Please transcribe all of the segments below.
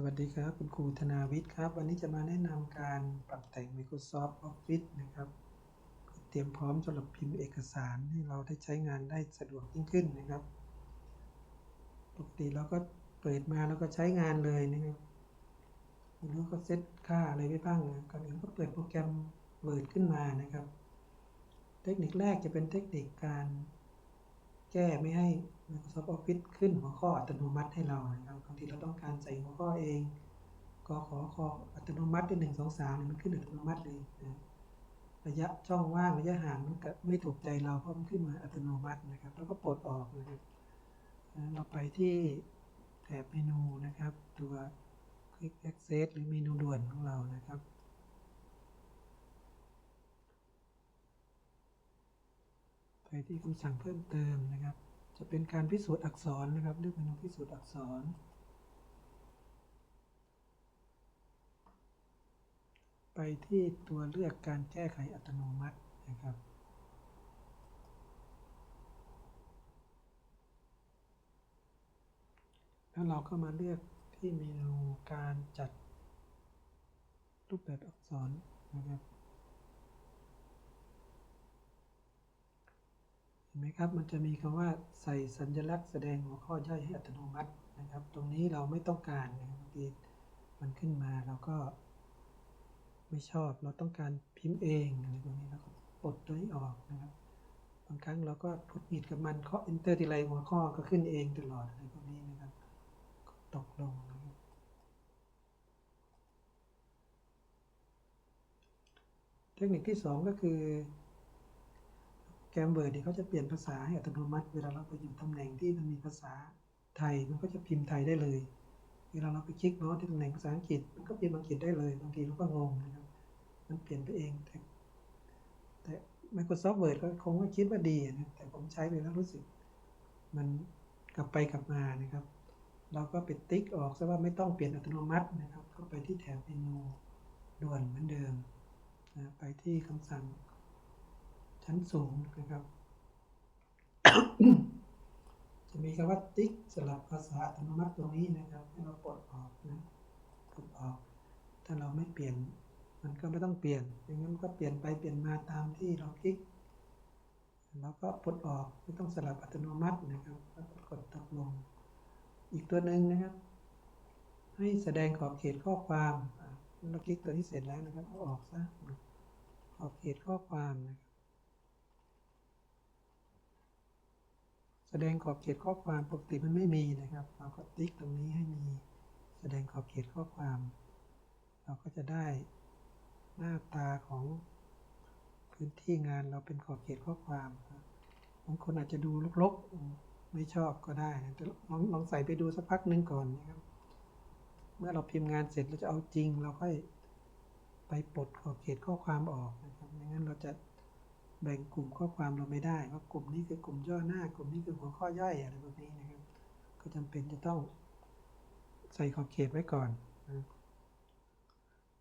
สวัสดีครับคุณครูธนาวิทย์ครับ วันนี้จะมาแนะนำการปรับแต่ง Microsoft Office นะครับเตรียมพร้อมสำหรับพิมพ์เอกสารให้เราได้ใช้งานได้สะดวกยิ่งขึ้นนะครับปกติเราก็เปิดมาแล้วก็ใช้งานเลยนะครับไม่รู้ก็เซตค่าอะไรไว้บ้างนะก่อนอื่นก็เปิดโปรแกรม Word ขึ้นมานะครับ เทคนิคแรกจะเป็นเทคนิคการ แก้ไม่ให้ Microsoft Office ขึ้นหัวข้ออัตโนมัติให้เรานะครับบางทีเราต้องการใส่หัวข้อเองก็ขอขออัตโนมัติที่หนึ่งสองสามมันขึ้นอัตโนมัติเลยนะระยะช่องว่างระยะห่างมันก็ไม่ถูกใจเราเพราะมันขึ้นมาอัตโนมัตินะครับ แล้วก็ปลดออกนะครับเราไปที่แถบเมนูนะครับ ตัว Quick Access หรือเมนูด่วนของเรานะครับ ไปที่คำสั่งเพิ่มเติมนะครับ จะเป็นการพิสูจน์อักษรนะครับ เลือกเมนูพิสูจน์อักษร ไปที่ตัวเลือกการแก้ไขอัตโนมัตินะครับแล้วเราก็มาเลือกที่เมนูการจัดรูปแบบอักษรนะครับ เห็น ไหมครับ มันจะมีคำว่าใส่สัญลักษณ์แสดงหัวข้อย่อยให้อัตโนมัตินะครับ ตรงนี้เราไม่ต้องการนะบางทีมันขึ้นมาเราก็ ไม่ชอบเราต้องการพิมพ์เองอะไรพวกนี้เราก็ปลดตัวนี้ออกนะครับบางครั้งเราก็พุดผิดกับมันเคาะ enter ทีไรหัวข้อก็ขึ้นเองตลอดอะไรพวกนี้นะครับตกลงนะครับเทคนิคที่สองก็คือ แกมเวิร์ดเนี่ยเขาจะเปลี่ยนภาษาให้อัตโนมัติ เวลาเราไปอยู่ตำแหน่งที่มันมีภาษาไทยมันก็จะพิมพ์ไทยได้เลย เวลาเราไปคลิกเมาส์ที่ตำแหน่งภาษาอังกฤษมันก็พิมพ์อังกฤษได้เลยบางทีเราก็งงนะครับมันเปลี่ยนไปเองแต่แต่ Microsoft Word ก็คงว่าคิดว่าดีนะแต่ผมใช้ไปแล้วรู้สึก มันกลับไปกลับมานะครับ เราก็ไปติ๊กออกซะว่าไม่ต้องเปลี่ยนอัตโนมัตินะครับ ก็ไปที่แถบเมนูด่วนเหมือนเดิมนะไปที่คำสั่ง ชั้นสูงนะครับ จะมีคำว่าติ๊กสลับภาษาอัตโนมัติตรงนี้นะครับ ให้เราปลดออกนะปลดออก ถ้าเราไม่เปลี่ยน มันก็ไม่ต้องเปลี่ยนอย่างนั้นมันก็เปลี่ยนไปเปลี่ยนมาตามที่เราคลิกแล้วก็ปลดออกไม่ต้องสลับอัตโนมัตินะครับแล้วก็กดตกลง อีกตัวหนึ่งนะครับ ให้แสดงขอบเขตข้อความอะเราคลิกตัวนี้เสร็จแล้วนะครับเอาออกซะขอบเขตข้อความนะครับ แสดงขอบเขตข้อความปกติมันไม่มีนะครับ เราก็ติ๊กตรงนี้ให้มีแสดงขอบเขตข้อความ เราก็จะได้หน้าตาของพื้นที่งานเราเป็นขอบเขตข้อความบางคนอาจจะดูลกๆไม่ชอบก็ได้นะแต่ลองลองใส่ไปดูสักพักหนึ่งก่อนนะครับ เมื่อเราพิมพ์งานเสร็จเราจะเอาจริง เราค่อยไปปลดขอบเขตข้อความออกนะครับไม่งั้นเราจะ แบ่งกลุ่มข้อความเราไม่ได้ว่ากลุ่มนี้คือกลุ่มย่อหน้ากลุ่มนี้คือหัวข้อย่อยอะไรแบบนี้นะครับ ก็จำเป็นจะต้องใส่ขอบเขตไว้ก่อนนะ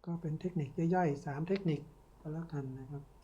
ก็เป็นเทคนิคย่อยๆสามเทคนิคก็แล้วกันนะครับ